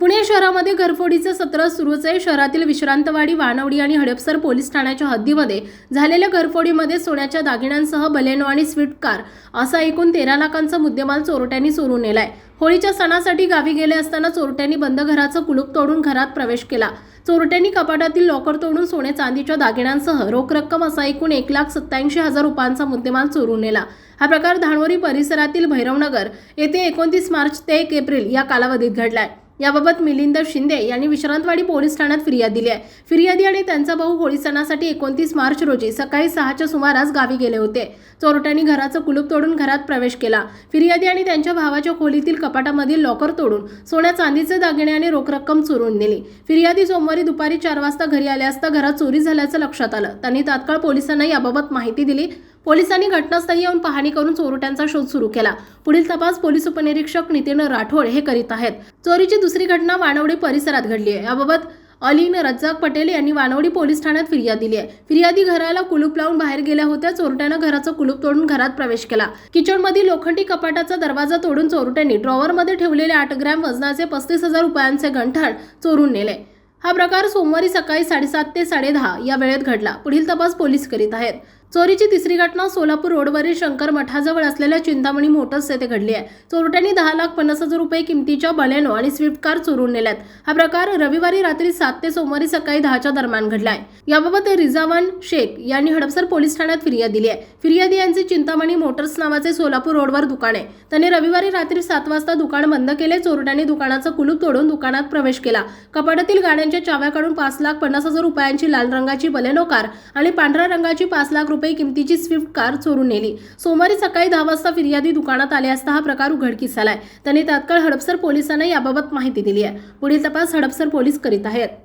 पुणे शहरामध्ये घरफोडीचं सत्र सुरूच आहे. शहरातील विश्रांतवाडी वानवडी आणि हडपसर पोलीस ठाण्याच्या हद्दीमध्ये झालेल्या घरफोडीमध्ये सोन्याच्या दागिन्यांसह बलेनो आणि स्विफ्ट कार असा एकूण तेरा लाखांचा मुद्देमाल चोरट्यांनी चोरून नेलाय. होळीच्या सणासाठी गावी गेले असताना चोरट्यांनी बंद घराचं कुलूप तोडून घरात प्रवेश केला. चोरट्यांनी कपाटातील लॉकर तोडून सोने चांदीच्या दागिन्यांसह रोख रक्कम असा एकूण एक लाख सत्याऐंशी हजार रुपयांचा मुद्देमाल चोरून नेला. हा प्रकार धानोरी परिसरातील भैरवनगर येथे एकोणतीस मार्च ते एक एप्रिल या कालावधीत घडलाय. याबाबत मिलिंद शिंदे यांनी विश्रांतवाडी पोलीस ठाण्यात फिर्याद दिली आहे. फिर्यादी आणि त्यांचा भाऊ होळी सणासाठी एकोणतीस मार्च रोजी सकाळी सहाच्या सुमारास गावी गेले होते. चोरट्यांनी घराचं कुलूप तोडून घरात प्रवेश केला. फिर्यादी आणि त्यांच्या भावाच्या खोलीतील कपाटामधील लॉकर तोडून सोन्या चांदीचे दागिने आणि रोख रक्कम चोरून नेली. फिर्यादी सोमवारी दुपारी चार वाजता घरी आले असता घरात चोरी झाल्याचं लक्षात आलं. त्यांनी तात्काळ पोलिसांना याबाबत माहिती दिली. पोलिसांनी घटनास्थळी येऊन पाहणी करून चोरट्यांचा शोध सुरू केला. पुढील तपास पोलीस उपनिरीक्षक नितीन राठोड हे करीत आहेत. चोरीची दुसरी घटना वानवडी परिसरात घडली आहे. याबाबत अलीन रज्जाक पटेल यांनी वानवडी पोलीस ठाण्यात फिर्याद दिली आहे. फिर्यादी घराला कुलूप लावून बाहेर गेल्या होत्या. चोरट्यानं घराचं कुलूप तोडून घरात प्रवेश केला. किचनमधील लोखंडी कपाटाचा दरवाजा तोडून चोरट्यांनी ड्रॉवरमध्ये ठेवलेले आठ ग्रॅम वजनाचे पस्तीस हजार रुपयांचे गंठण चोरून नेले. हा प्रकार सोमवारी सकाळी साडेसात ते साडेदहा या वेळेत घडला. पुढील तपास पोलीस करीत आहेत. चोरीची तिसरी घटना सोलापूर रोडवरील शंकर मठाजवळ असलेल्या चिंतामणी मोटर्स येथे घडली आहे. चोरट्यांनी दहा लाख पन्नास हजार रुपये किमतीच्या बलेनो आणि स्विफ्ट कार चोरून नेल्यात. हा प्रकार रविवारी रात्री सात ते सोमवारी सकाळी दहाच्या दरम्यान घडलाय. याबाबत रिझावन शेख यांनी हडपसर पोलीस ठाण्यात फिर्याद दिली आहे. फिर्यादी यांचे चिंतामणी मोटर्स नावाचे सोलापूर रोडवर दुकान आहे. त्यांनी रविवारी रात्री सात वाजता दुकान बंद केले. चोरट्यांनी दुकानाचं कुलूप तोडून दुकानात प्रवेश केला. कपाटातील गाड्यांच्या चाव्याकडून पाच लाख पन्नास हजार रुपयांची लाल रंगाची बलेनो कार आणि पांढऱ्या रंगाची पाच लाख रुपये रुपये किमतीची स्विफ्ट कार चोरून नेली. सोमवारी सकाळी दहा वाजता फिर्यादी दुकानात आले असता हा प्रकार उघडकीस आलाय. त्यांनी तात्काळ हडपसर पोलिसांना याबाबत माहिती दिली आहे. पुढील तपास हडपसर पोलीस करीत आहेत.